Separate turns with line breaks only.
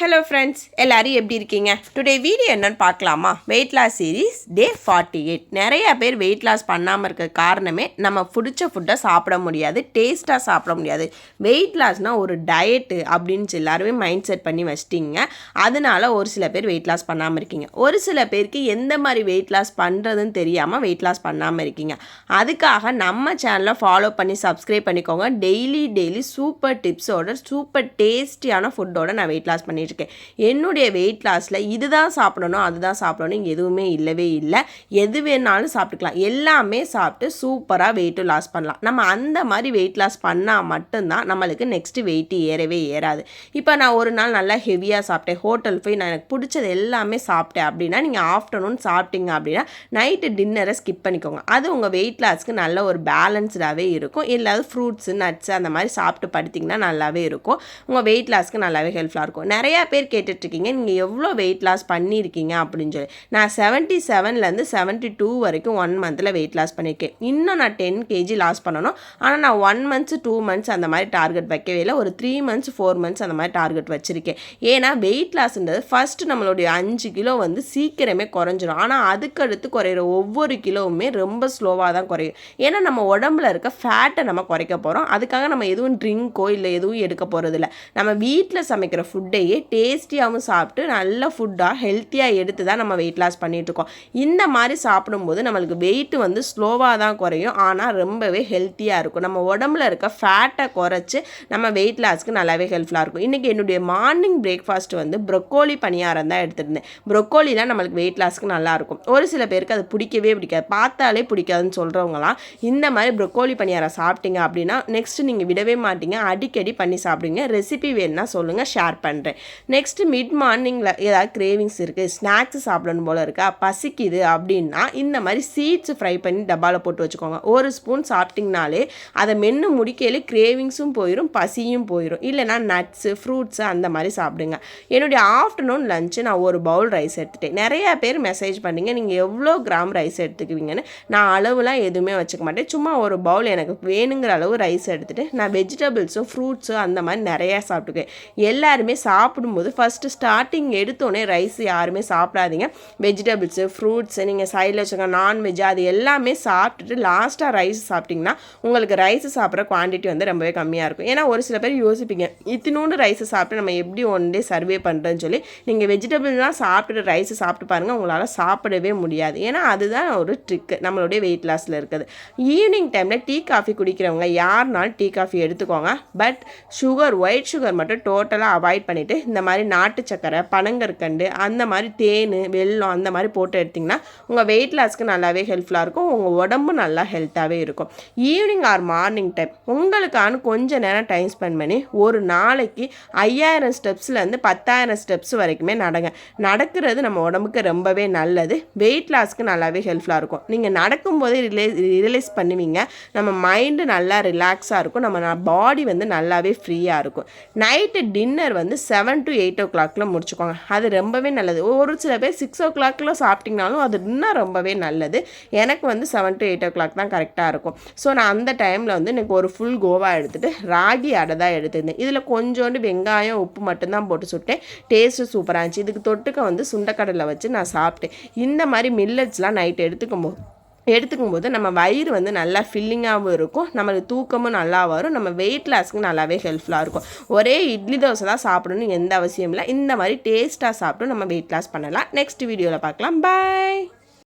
Hello friends எல்லாரும் எப்படி இருக்கீங்க? டுடே வீடியோ என்னன்னு பார்க்கலாமா? Weight loss series day forty eight நிறையா பேர் வெயிட் லாஸ் பண்ணாமல் இருக்க காரணமே நம்ம பிடிச்ச ஃபுட்டை சாப்பிட முடியாது டேஸ்ட்டாக சாப்பிட முடியாது. வெயிட் லாஸ்னால் ஒரு டயட்டு அப்படின்னு எல்லாருமே மைண்ட் செட் பண்ணி வச்சிட்டிங்க. அதனால ஒரு சில பேர் வெயிட் லாஸ் பண்ணாமல் இருக்கீங்க. ஒரு சில பேருக்கு எந்த மாதிரி வெயிட் லாஸ் பண்ணுறதுன்னு தெரியாமல் வெயிட் லாஸ் பண்ணாமல் இருக்கீங்க. அதுக்காக நம்ம சேனலை ஃபாலோ பண்ணி சப்ஸ்கிரைப் பண்ணிக்கோங்க. டெய்லி டெய்லி சூப்பர் டிப்ஸோட சூப்பர் டேஸ்டியான ஃபுட்டோட நான் வெயிட் லாஸ் பண்ணி இருக்கேன் என்னுடைய வெயிட் லாஸில் இதுதான் சாப்பிடணும் அதுதான் சாப்பிடணும் எதுவுமே இல்லவே இல்லை. எது வேணாலும் சாப்பிட்டுக்கலாம். எல்லாமே சாப்பிட்டு சூப்பராக வெயிட்டும் லாஸ் பண்ணலாம். நம்ம அந்த மாதிரி வெயிட் லாஸ் பண்ணால் மட்டும்தான் நம்மளுக்கு நெக்ஸ்ட்டு வெயிட்டு ஏறவே ஏறாது. இப்போ நான் ஒரு நாள் நல்லா ஹெவியாக சாப்பிட்டேன். ஹோட்டல் போய் நான் எனக்கு பிடிச்சது எல்லாமே சாப்பிட்டேன் அப்படின்னா நீங்கள் ஆஃப்டர்நூன் சாப்பிட்டீங்க அப்படின்னா நைட்டு டின்னரை ஸ்கிப் பண்ணிக்கோங்க. அது உங்கள் வெயிட் லாஸ்க்கு நல்ல ஒரு பேலன்ஸ்டாகவே இருக்கும். இல்லாத ஃப்ரூட்ஸு நட்ஸு அந்த மாதிரி சாப்பிட்டு படுத்திங்கன்னா நல்லாவே இருக்கும். உங்கள் வெயிட் லாஸ்க்கு நல்லாவே ஹெல்ப்ஃபுல்லாக இருக்கும். நிறைய நிறையா பேர் கேட்டுட்ருக்கீங்க நீங்கள் எவ்வளோ வெயிட் லாஸ் பண்ணியிருக்கீங்க அப்படின்னு சொல்லி. நான் செவன்ட்டி செவன்லேருந்து செவன்ட்டி டூ வரைக்கும் ஒன் மந்தில் வெயிட் லாஸ் பண்ணியிருக்கேன். இன்னும் நான் டென் கேஜி லாஸ் பண்ணணும். ஆனால் நான் ஒன் மந்த்ஸ் டூ மந்த்ஸ் அந்த மாதிரி டார்கெட் வைக்கவே இல்லை. ஒரு த்ரீ மந்த்ஸ் ஃபோர் மந்த்ஸ் அந்த மாதிரி டார்கெட் வச்சுருக்கேன். ஏன்னா வெயிட் லாஸ்ன்றது ஃபஸ்ட்டு நம்மளுடைய அஞ்சு கிலோ வந்து சீக்கிரமே குறைஞ்சிரும். ஆனால் அதுக்கடுத்து குறையிற ஒவ்வொரு கிலோவுமே ரொம்ப ஸ்லோவாக தான் குறையும். ஏன்னா நம்ம உடம்புல இருக்க ஃபேட்டை நம்ம குறைக்க போகிறோம் அதுக்காக நம்ம எதுவும் ட்ரிங்க்கோ இல்லை எதுவும் எடுக்க போகிறதில்ல நம்ம வீட்டில் சமைக்கிற ஃபுட்டையே டேஸ்டியாகவும் சாப்பிட்டு நல்ல ஃபுட்டாக ஹெல்த்தியாக எடுத்து தான் நம்ம வெயிட் லாஸ் பண்ணிகிட்ருக்கோம் இந்த மாதிரி சாப்பிடும்போது நம்மளுக்கு வெயிட் வந்து ஸ்லோவாக தான் குறையும். ஆனால் ரொம்பவே ஹெல்த்தியாக இருக்கும். நம்ம உடம்புல இருக்க ஃபேட்டை குறைச்சி நம்ம வெயிட் லாஸ்க்கு நல்லாவே ஹெல்ப்ஃபுல்லாக இருக்கும். இன்றைக்கி என்னுடைய மார்னிங் பிரேக்ஃபாஸ்ட் வந்து ப்ரொக்கோலி பணியாரம் தான் எடுத்துருந்தேன். ப்ரொக்கோலிலாம் நம்மளுக்கு வெயிட் லாஸ்க்கு நல்லாயிருக்கும் ஒரு சில பேருக்கு அது பிடிக்கவே பிடிக்காது. பார்த்தாலே பிடிக்காதுன்னு சொல்கிறவங்களாம் இந்த மாதிரி ப்ரொக்கோலி பணியாரம் சாப்பிட்டீங்க அப்படின்னா நெக்ஸ்ட் நீங்கள் விடவே மாட்டீங்க. அடிக்கடி பண்ணி சாப்பிடுங்க. ரெசிபி வேணும்னா சொல்லுங்கள் ஷேர் பண்ணுறேன் நெக்ஸ்ட்டு மிட் மார்னிங்கில் ஏதாவது கிரேவிங்ஸ் இருக்குது ஸ்நாக்ஸ் சாப்பிடணும் போல் இருக்கா பசிக்குது அப்படின்னா இந்த மாதிரி சீட்ஸ் ஃப்ரை பண்ணி டப்பாவில் போட்டு வச்சுக்கோங்க. ஒரு ஸ்பூன் சாப்பிட்டிங்கனாலே அதை மென்று முடிக்கையிலே கிரேவிங்ஸும் போயிடும் பசியும் போயிடும் இல்லைனா நட்ஸு ஃப்ரூட்ஸு அந்த மாதிரி சாப்பிடுங்க. என்னுடைய ஆஃப்டர்நூன் லஞ்சு நான் ஒரு பவுல் ரைஸ் எடுத்துட்டேன். நிறையா பேர் மெசேஜ் பண்ணிங்க நீங்கள் எவ்வளோ கிராம் ரைஸ் எடுத்துக்குவீங்கன்னு. நான் அளவுலாம் எதுவுமே வச்சுக்க மாட்டேன். சும்மா ஒரு பவுல் எனக்கு வேணுங்கிற அளவு ரைஸ் எடுத்துகிட்டு நான் வெஜிடபிள்ஸும் ஃப்ரூட்ஸும் அந்த மாதிரி நிறையா சாப்பிட்டுக்குவேன். எல்லாருமே சாப்பிடும்போது ஃபஸ்ட்டு ஸ்டார்டிங் எடுத்தோடனே ரைஸ் யாருமே சாப்பிடாதீங்க. வெஜிடபிள்ஸு ஃப்ரூட்ஸு நீங்கள் சைடில் வச்சுக்க நான்வெஜ் அது எல்லாமே சாப்பிட்டுட்டு லாஸ்ட்டாக ரைஸ் சாப்பிட்டிங்கன்னா உங்களுக்கு ரைஸ் சாப்பிட்ற குவான்டிட்டி வந்து ரொம்பவே கம்மியாக இருக்கும். ஏன்னா ஒரு சில பேர் யோசிப்பீங்க இத்தினோண்டு ரைஸை சாப்பிட்டு நம்ம எப்படி ஒன் டே சர்வே பண்ணுறேன்னு சொல்லி நீங்கள் வெஜிடபிள்லாம் சாப்பிட்டுட்டு ரைஸ் சாப்பிட்டு பாருங்கள் உங்களால் சாப்பிடவே முடியாது. ஏன்னா அதுதான் ஒரு ட்ரிக்கு நம்மளுடைய வெயிட் லாஸில் இருக்குது. ஈவினிங் டைமில் டீ காஃபி குடிக்கிறவங்க யாருனாலும் டீ காஃபி எடுத்துக்கோங்க. பட் சுகர் ஒயிட் சுகர் மட்டும் டோட்டலாக அவாய்ட் பண்ணிவிட்டு இந்த மாதிரி நாட்டு சக்கரை பனங்கற்கண்டு அந்த மாதிரி தேன் வெள்ளம் அந்த மாதிரி போட்டு எடுத்திங்கன்னா உங்கள் வெயிட் லாஸ்க்கு நல்லாவே ஹெல்ப்ஃபுல்லாக இருக்கும். உங்கள் உடம்பு நல்லா ஹெல்த்தாகவே இருக்கும். ஈவினிங் ஆர் மார்னிங் டைம் உங்களுக்கான கொஞ்ச நேரம் டைம் ஸ்பெண்ட் பண்ணி ஒரு நாளைக்கு ஐயாயிரம் ஸ்டெப்ஸ்லேருந்து பத்தாயிரம் ஸ்டெப்ஸ் வரைக்குமே நடங்க. நடக்கிறது நம்ம உடம்புக்கு ரொம்பவே நல்லது. வெயிட் லாஸ்க்கு நல்லாவே ஹெல்ப்ஃபுல்லாக இருக்கும். நீங்கள் நடக்கும்போதே ரிலே ரியலைஸ் பண்ணுவீங்க. நம்ம மைண்டு நல்லா ரிலாக்ஸாக இருக்கும். நம்ம பாடி வந்து நல்லாவே ஃப்ரீயாக இருக்கும். நைட்டு டின்னர் வந்து செவன் டு எயிட் ஓ கிளாக்கில் முடிச்சுக்கோங்க. அது ரொம்பவே நல்லது. ஒரு சில பேர் சிக்ஸ் ஓ கிளாக்கில் சாப்பிட்டிங்கனாலும் அது இன்னும் ரொம்பவே நல்லது. எனக்கு வந்து seven to eight o'clock தான் கரெக்டாக இருக்கும். ஸோ நான் அந்த டைமில் வந்து எனக்கு ஒரு ஃபுல் கோவா எடுத்துகிட்டு ராகி அடை தான் எடுத்திருந்தேன். இதில் கொஞ்சோண்டு வெங்காயம் உப்பு மட்டும்தான் போட்டு சுட்டேன். டேஸ்ட்டு சூப்பராக இருந்துச்சு. இதுக்கு தொட்டுக்க வந்து சுண்டக்கடலை வச்சு நான் சாப்பிட்டேன். இந்த மாதிரி மில்லட்ஸ்லாம் நைட் எடுத்துக்கும் போது எடுத்துக்கும் போது நம்ம வயிறு வந்து நல்லா ஃபில்லிங்காகவும் இருக்கும். நம்மளுக்கு தூக்கமும் நல்லா வரும். நம்ம வெயிட் லாஸ்க்கு நல்லாவே ஹெல்ப்ஃபுல்லாக இருக்கும். ஒரே இட்லி தோசை தான் சாப்பிடணும்னு எந்த அவசியம் இல்லை. இந்த மாதிரி டேஸ்ட்டாக சாப்பிட்டு நம்ம வெயிட் லாஸ் பண்ணலாம். நெக்ஸ்ட் வீடியோவில் பார்க்கலாம். பாய்